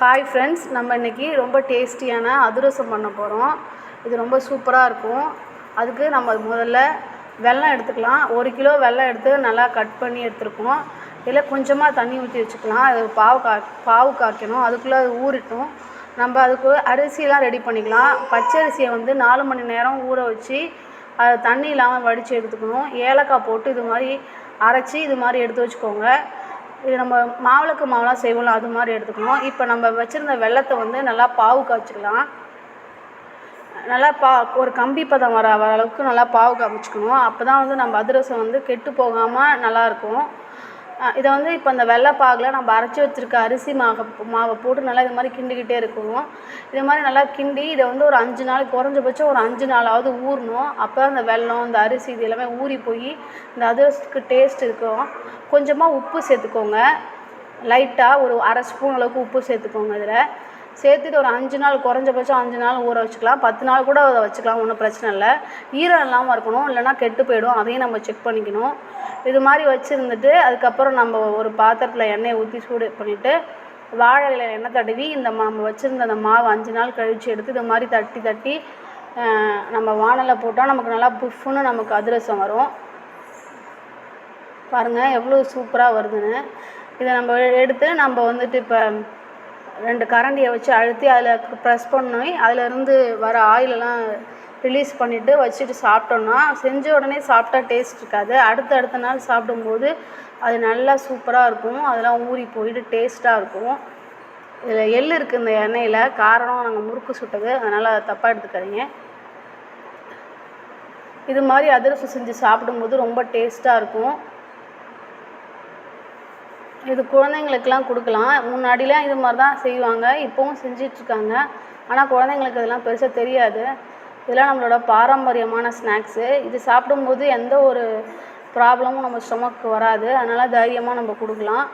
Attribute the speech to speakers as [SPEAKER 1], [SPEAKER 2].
[SPEAKER 1] Hi friends நம்ம இன்றைக்கி ரொம்ப டேஸ்டியான அதிரசம் பண்ண போகிறோம் இது ரொம்ப சூப்பராக இருக்கும். அதுக்கு நம்ம முதல்ல வெல்லம் எடுத்துக்கலாம். ஒரு கிலோ வெல்லம் எடுத்து நல்லா கட் பண்ணி எடுத்துருக்கோம். இதில் கொஞ்சமாக தண்ணி ஊற்றி வச்சுக்கலாம். அது பாவு கா பாவு காய்க்கணும். அதுக்குள்ளே அது ஊறிட்டும். நம்ம அதுக்கு அரிசிலாம் ரெடி பண்ணிக்கலாம். பச்சரிசியை வந்து நாலு மணி நேரம் ஊற வச்சு அதை தண்ணி இல்லாமல் வடித்து எடுத்துக்கணும். ஏலக்காய் போட்டு இது மாதிரி அரைச்சி இது மாதிரி எடுத்து வச்சுக்கோங்க. இது நம்ம மாவிளக்கு மாவுலாம் செய்வோம்ல அது மாதிரி எடுத்துக்கணும் இப்போ நம்ம வச்சுருந்த வெள்ளத்தை வந்து நல்லா பாவு காய்ச்சிக்கலாம். நல்லா பா ஒரு கம்பி பதம் வர வர அளவுக்கு நல்லா பாவு காமிச்சிக்கணும் அப்போ தான் வந்து நம்ம அதிரசம் வந்து கெட்டு போகாமல் நல்லாயிருக்கும் இதை வந்து இப்போ இந்த வெள்ளைப்பாகில் நம்ம அரைச்சி வச்சுருக்க அரிசி மாவை மாவை போட்டு நல்லா இது மாதிரி கிண்டிக்கிட்டே இருக்கணும். இது மாதிரி நல்லா கிண்டி இதை வந்து ஒரு அஞ்சு நாள் குறைஞ்சபட்சம் ஒரு அஞ்சு நாளாவது ஊறணும். அப்போ அந்த வெல்லம் இந்த அரிசி இது எல்லாமே ஊறி போய் இந்த அதிரசத்துக்கு டேஸ்ட் இருக்கும். கொஞ்சமாக உப்பு சேர்த்துக்கோங்க. லைட்டாக ஒரு அரை ஸ்பூன் அளவுக்கு உப்பு சேர்த்துக்கோங்க இதில். சேர்த்துட்டு ஒரு அஞ்சு நாள் குறைஞ்சபட்சம் அஞ்சு நாள் ஊற வச்சுக்கலாம். பத்து நாள் கூட அதை வச்சுக்கலாம் ஒன்றும் பிரச்சனை இல்லை. ஈரம் இல்லாமல் இருக்கணும் இல்லைன்னா கெட்டு போயிடும். அதையும் நம்ம செக் பண்ணிக்கணும். இது மாதிரி வச்சுருந்துட்டு அதுக்கப்புறம் நம்ம ஒரு பாத்திரத்தில் எண்ணெயை ஊற்றி சூடு பண்ணிவிட்டு வாழை எண்ணெய் தடவி இந்த மா- நம்ம வச்சுருந்த அந்த மாவு அஞ்சு நாள் கழித்து எடுத்து இது மாதிரி தட்டி தட்டி நம்ம வானலில் போட்டால் நமக்கு நல்லா புஃப்னு நமக்கு அதிரசம் வரும். பாருங்கள் எவ்வளோ சூப்பராக வருதுன்னு. இதை நம்ம எடுத்து நம்ம வந்துட்டு இப்போ ரெண்டு கரண்டியை வச்சு அழுத்தி அதில் ப்ரெஸ் பண்ணி அதிலேருந்து வர ஆயிலெல்லாம் ரிலீஸ் பண்ணிவிட்டு வச்சுட்டு சாப்பிட்டோன்னா செஞ்ச உடனே சாப்பிட்டா டேஸ்ட் இருக்காது. அடுத்த அடுத்த நாள் சாப்பிடும்போது அது நல்லா சூப்பராக இருக்கும். அதெல்லாம் ஊறி போயிட்டு டேஸ்ட்டாக இருக்கும். இதில் எள் இருக்குது இந்த எண்ணெயில். காரணம் நாங்கள் முறுக்கு சுட்டது. அதனால் அதை தப்பாக எடுத்துக்காதீங்க. இது மாதிரி அதிரசம் செஞ்சு சாப்பிடும்போது ரொம்ப டேஸ்ட்டாக இருக்கும். இது குழந்தைங்களுக்கெல்லாம் கொடுக்கலாம். முன்னாடிலாம் இது மாதிரி தான் செய்வாங்க. இப்போவும் செஞ்சிட்ருக்காங்க. ஆனால் குழந்தைங்களுக்கு இதெல்லாம் பெருசாக தெரியாது. இதெல்லாம் நம்மளோட பாரம்பரியமான ஸ்நாக்ஸு. இது சாப்பிடும்போது எந்த ஒரு ப்ராப்ளமும் நம்ம ஸ்டொமக்கு வராது. அதனால் தைரியமாக நம்ம கொடுக்கலாம்.